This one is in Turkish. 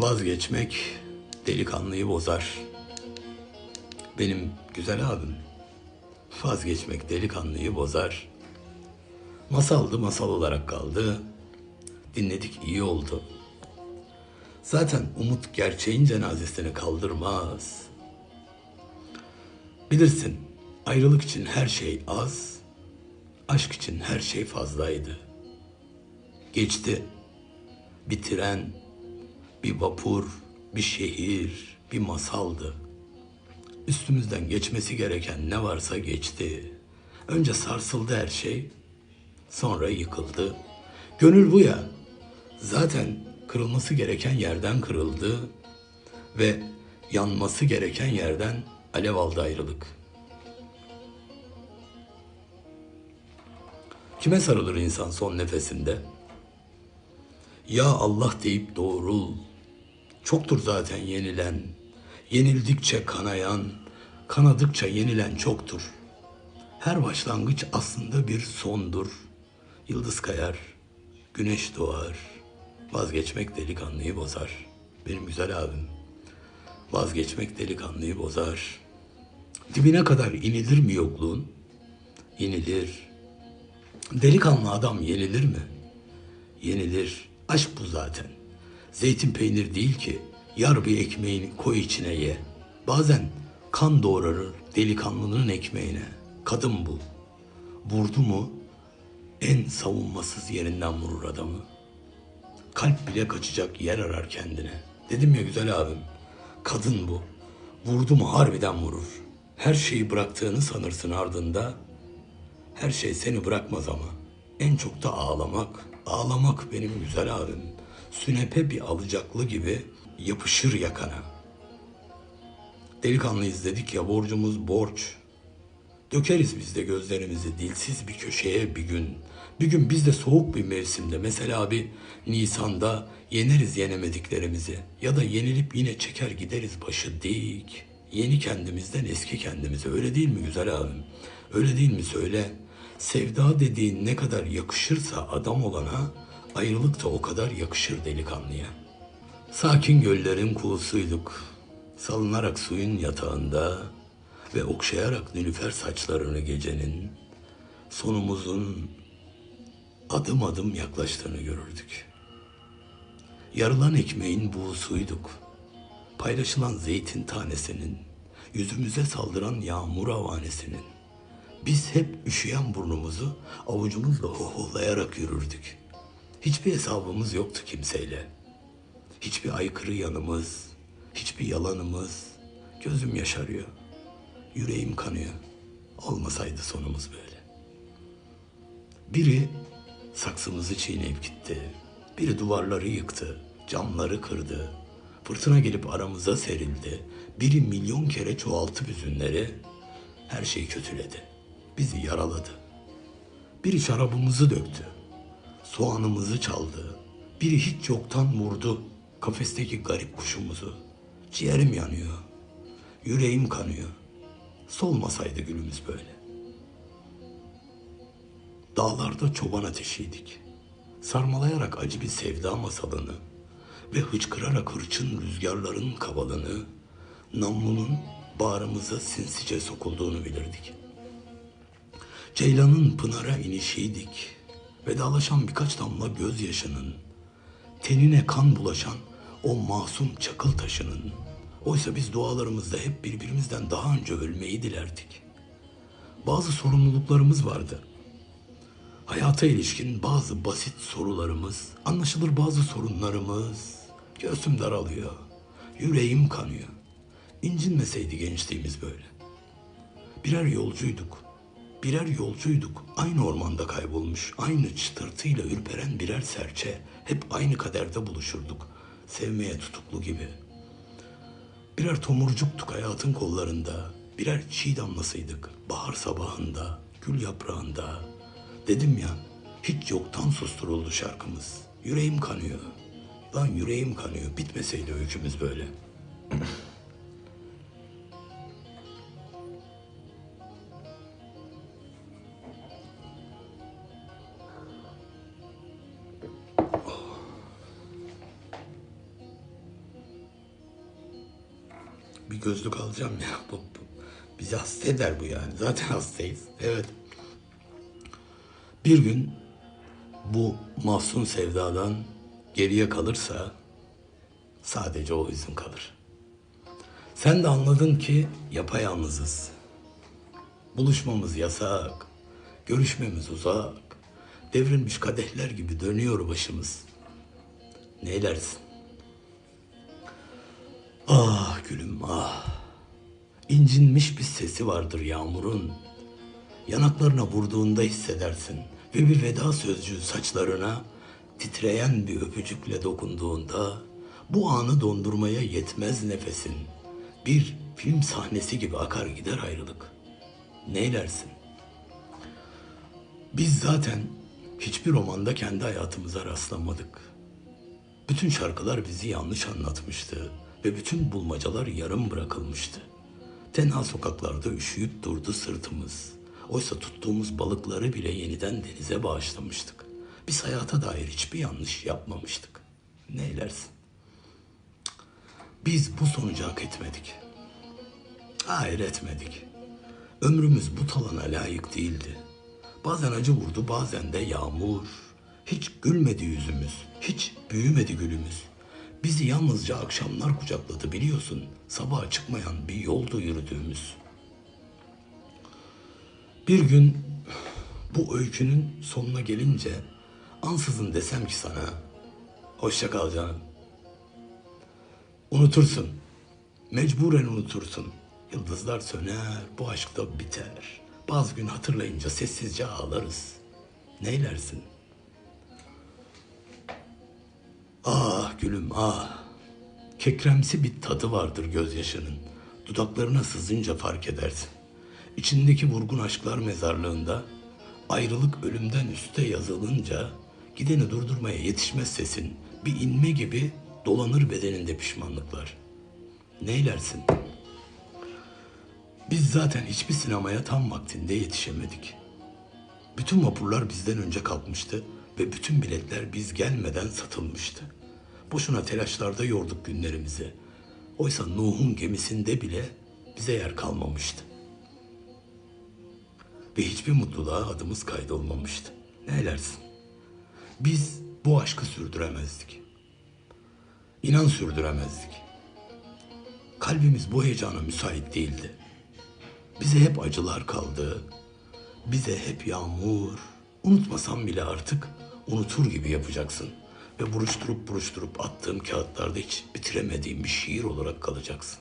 Vazgeçmek delikanlıyı bozar. Benim güzel abim. Vazgeçmek delikanlıyı bozar. Masaldı masal olarak kaldı. Dinledik iyi oldu. Zaten umut gerçeğin cenazesini kaldırmaz. Bilirsin ayrılık için her şey az, aşk için her şey fazlaydı. Geçti. Bir tren, bir vapur, bir şehir, bir masaldı. Üstümüzden geçmesi gereken ne varsa geçti. Önce sarsıldı her şey, sonra yıkıldı. Gönül bu ya. Zaten kırılması gereken yerden kırıldı ve yanması gereken yerden alev aldı ayrılık. Kime sarılır insan son nefesinde? Ya Allah deyip doğrul. Çoktur zaten yenilen. Yenildikçe kanayan, kanadıkça yenilen çoktur. Her başlangıç aslında bir sondur. Yıldız kayar, güneş doğar. Vazgeçmek delikanlıyı bozar. Benim güzel abim. Vazgeçmek delikanlıyı bozar. Dibine kadar inilir mi yokluğun? İnilir. Delikanlı adam yenilir mi? Yenilir. Aşk bu zaten. Zeytin peynir değil ki. Yar bir ekmeğini koy içine ye. Bazen kan doğrarır delikanlının ekmeğine. Kadın bu. Vurdu mu en savunmasız yerinden vurur adamı. Kalp bile kaçacak yer arar kendine. Dedim ya güzel abim. Kadın bu. Vurdu mu harbiden vurur. Her şeyi bıraktığını sanırsın ardında. Her şey seni bırakmaz ama. En çok da ağlamak. Ağlamak benim güzel abim. Sünepe bir alacaklı gibi yapışır yakana. Delikanlıyız dedik ya borcumuz borç. Dökeriz biz de gözlerimizi dilsiz bir köşeye bir gün. Bir gün biz de soğuk bir mevsimde mesela bir Nisan'da yeneriz yenemediklerimizi. Ya da yenilip yine çeker gideriz başı dik. Yeni kendimizden eski kendimize öyle değil mi güzel abim? Öyle değil mi söyle. Sevda dediğin ne kadar yakışırsa adam olana ayrılık da o kadar yakışır delikanlıya. Sakin göllerin kuğusuyduk. Salınarak suyun yatağında ve okşayarak nilüfer saçlarını gecenin sonumuzun adım adım yaklaştığını görürdük. Yarılan ekmeğin buğusuyduk. Paylaşılan zeytin tanesinin, yüzümüze saldıran yağmur avanesinin. Biz hep üşüyen burnumuzu avucumuzla hohollayarak yürürdük. Hiçbir hesabımız yoktu kimseyle. Hiçbir aykırı yanımız, hiçbir yalanımız. Gözüm yaşarıyor. Yüreğim kanıyor. Olmasaydı sonumuz böyle. Biri saksımızı çiğneyip gitti. Biri duvarları yıktı, camları kırdı. Fırtına gelip aramıza serildi. Biri milyon kere çoğaltıp üzünleri her şeyi kötüledi. Bizi yaraladı. Biri şarabımızı döktü. Soğanımızı çaldı. Biri hiç yoktan vurdu kafesteki garip kuşumuzu. Ciğerim yanıyor. Yüreğim kanıyor. Solmasaydı gülümüz böyle. Dağlarda çoban ateşiydik. Sarmalayarak acı bir sevda masalını ve hıçkırarak hırçın rüzgarların kavalını, namlunun bağrımıza sinsice sokulduğunu bilirdik. Ceylanın pınara inişiydik. Vedalaşan birkaç damla gözyaşının, tenine kan bulaşan o masum çakıl taşının. Oysa biz dualarımızda hep birbirimizden daha önce ölmeyi dilerdik. Bazı sorumluluklarımız vardı. Hayata ilişkin bazı basit sorularımız, anlaşılır bazı sorunlarımız. Göğsüm daralıyor, yüreğim kanıyor. İncinmeseydi gençliğimiz böyle. Birer yolcuyduk. Birer yolcuyduk. Aynı ormanda kaybolmuş, aynı çıtırtıyla ürperen birer serçe. Hep aynı kaderde buluşurduk. Sevmeye tutuklu gibi. Birer tomurcuktuk hayatın kollarında. Birer çiğ damlasıydık. Bahar sabahında, gül yaprağında. Dedim ya, hiç yoktan susturuldu şarkımız. Yüreğim kanıyor. Lan yüreğim kanıyor. Bitmeseydi öykümüz böyle. Bir gözlük alacağım ya. Bu, bu, bizi hasta eder bu yani. Zaten hastayız. Evet. Bir gün bu mahzun sevdadan geriye kalırsa sadece o hüzün kalır. Sen de anladın ki yapayalnızız. Buluşmamız yasak, görüşmemiz uzak, devrilmiş kadehler gibi dönüyor başımız. Ah gülüm ah. İncinmiş bir sesi vardır yağmurun. Yanaklarına vurduğunda hissedersin ve bir veda sözcüğü saçlarına titreyen bir öpücükle dokunduğunda bu anı dondurmaya yetmez nefesin. Bir film sahnesi gibi akar gider ayrılık. Neylersin? Biz zaten hiçbir romanda kendi hayatımıza rastlamadık. Bütün şarkılar bizi yanlış anlatmıştı ve bütün bulmacalar yarım bırakılmıştı. Tenha sokaklarda üşüyüp durdu sırtımız. Oysa tuttuğumuz balıkları bile yeniden denize bağışlamıştık. Biz hayata dair hiçbir yanlış yapmamıştık. Neylersin? Biz bu sonucu hak etmedik. Hayır etmedik. Ömrümüz bu talana layık değildi. Bazen acı vurdu, bazen de yağmur. Hiç gülmedi yüzümüz, hiç büyümedi gülümüz. Bizi yalnızca akşamlar kucakladı biliyorsun. Sabaha çıkmayan bir yoldu yürüdüğümüz. Bir gün bu öykünün sonuna gelince ansızın desem ki sana hoşça kal canım. Unutursun. Mecburen unutursun. Yıldızlar söner, bu aşk da biter. Bazı gün hatırlayınca sessizce ağlarız. Neylersin? Ah gülüm ah. Kekremsi bir tadı vardır gözyaşının. Dudaklarına sızınca fark edersin. İçindeki vurgun aşklar mezarlığında ayrılık ölümden üste yazılınca gideni durdurmaya yetişmez sesin. Bir inme gibi dolanır bedeninde pişmanlıklar. Neylersin? Biz zaten hiçbir sinemaya tam vaktinde yetişemedik. Bütün vapurlar bizden önce kalkmıştı ve bütün biletler biz gelmeden satılmıştı. Boşuna telaşlarda yorduk günlerimizi. Oysa Nuh'un gemisinde bile bize yer kalmamıştı. Ve hiçbir mutluluğa adımız kaydolmamıştı. Neylersin? Biz bu aşkı sürdüremezdik. İnan sürdüremezdik. Kalbimiz bu heyecana müsait değildi. Bize hep acılar kaldı. Bize hep yağmur. Unutmasam bile artık unutur gibi yapacaksın. Ve buruşturup buruşturup attığım kağıtlarda hiç bitiremediğim bir şiir olarak kalacaksın.